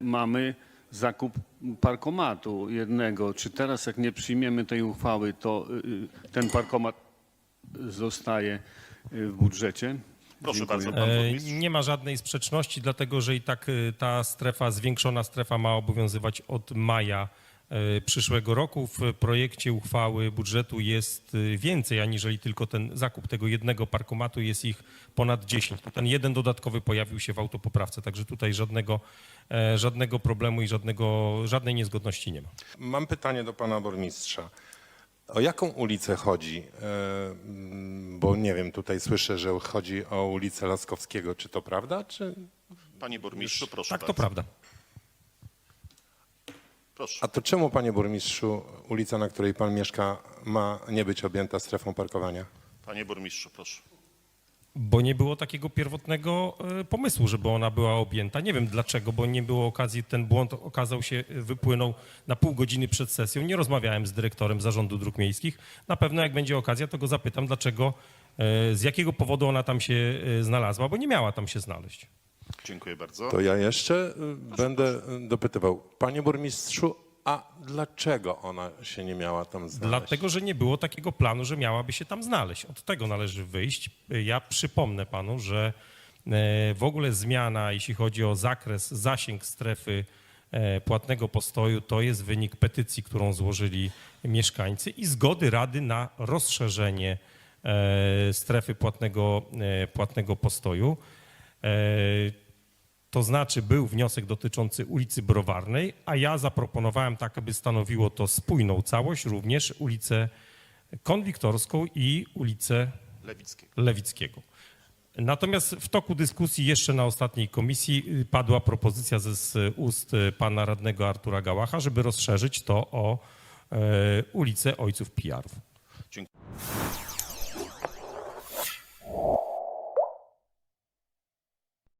mamy zakup parkomatu jednego. Czy teraz, jak nie przyjmiemy tej uchwały, to y, y, ten parkomat zostaje y, w budżecie? Proszę Dziękuję. bardzo, pan E, burmistrz. Nie ma żadnej sprzeczności, dlatego że i tak e, ta strefa, zwiększona strefa ma obowiązywać od maja przyszłego roku. W projekcie uchwały budżetu jest e, więcej, aniżeli tylko ten zakup tego jednego parkomatu, jest ich ponad 10. Ten jeden dodatkowy pojawił się w autopoprawce, także tutaj żadnego, e, żadnego problemu i żadnego, żadnej niezgodności nie ma. Mam pytanie do pana burmistrza. O jaką ulicę chodzi? E, mm, Bo nie wiem, tutaj słyszę, że chodzi o ulicę Laskowskiego. Czy to prawda? Czy... Panie burmistrzu, proszę Tak, to bardzo. prawda. Proszę. A to czemu, panie burmistrzu, ulica, na której pan mieszka, ma nie być objęta strefą parkowania? Panie burmistrzu, proszę. Bo nie było takiego pierwotnego e, pomysłu, żeby ona była objęta. Nie wiem dlaczego, bo nie było okazji, ten błąd okazał się, e, wypłynął na pół godziny przed sesją. Nie rozmawiałem z dyrektorem Zarządu Dróg Miejskich. Na pewno jak będzie okazja, to go zapytam, dlaczego, e, z jakiego powodu ona tam się e, znalazła, bo nie miała tam się znaleźć. Dziękuję bardzo. To ja jeszcze y, będę y, dopytywał. Panie burmistrzu, a dlaczego ona się nie miała tam znaleźć? Dlatego, że nie było takiego planu, że miałaby się tam znaleźć. Od tego należy wyjść. Ja przypomnę panu, że e, w ogóle zmiana, jeśli chodzi o zakres, zasięg strefy e, płatnego postoju, to jest wynik petycji, którą złożyli mieszkańcy i zgody Rady na rozszerzenie e, strefy płatnego, płatnego postoju. To znaczy był wniosek dotyczący ulicy Browarnej, a ja zaproponowałem tak, aby stanowiło to spójną całość, również ulicę Konwiktorską i ulicę Lewickiego. Lewickiego. Natomiast w toku dyskusji jeszcze na ostatniej komisji y, padła propozycja ze z ust y, pana radnego Artura Gałacha, żeby rozszerzyć to o e, ulicę Ojców Pijarów. Dziękuję.